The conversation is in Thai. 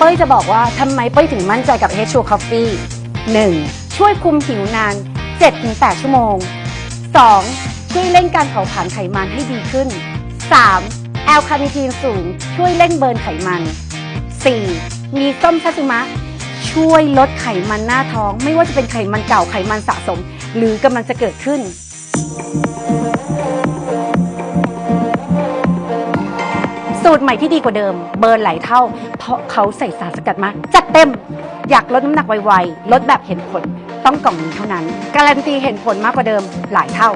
ปอยจะบอกว่าทำไมเป้ยถึงมั่นใจกับ h 2 Coffee 1. ช่วยคุมผิวนาน 7-8 ชั่วโมง 2. ช่วยเร่งการเผาผลาญไขมันให้ดีขึ้น 3. แอลคาเนทีนสูง ช่วยเร่งเบิร์นไขมัน 4. มีส้มซัตสึมะ ช่วยลดไขมันหน้าท้อง ไม่ว่าจะเป็นไขมันเก่าไขมันสะสม หรือกำลังจะเกิดขึ้น สูตรใหม่ที่ดีกว่าเดิม เบิร์นหลายเท่า เพราะเขาใส่สารสกัดมาจัดเต็ม อยากลดน้ำหนักไวๆ ลดแบบเห็นผล ต้องกล่องนี้เท่านั้น การันตีเห็นผลมากกว่าเดิมหลายเท่า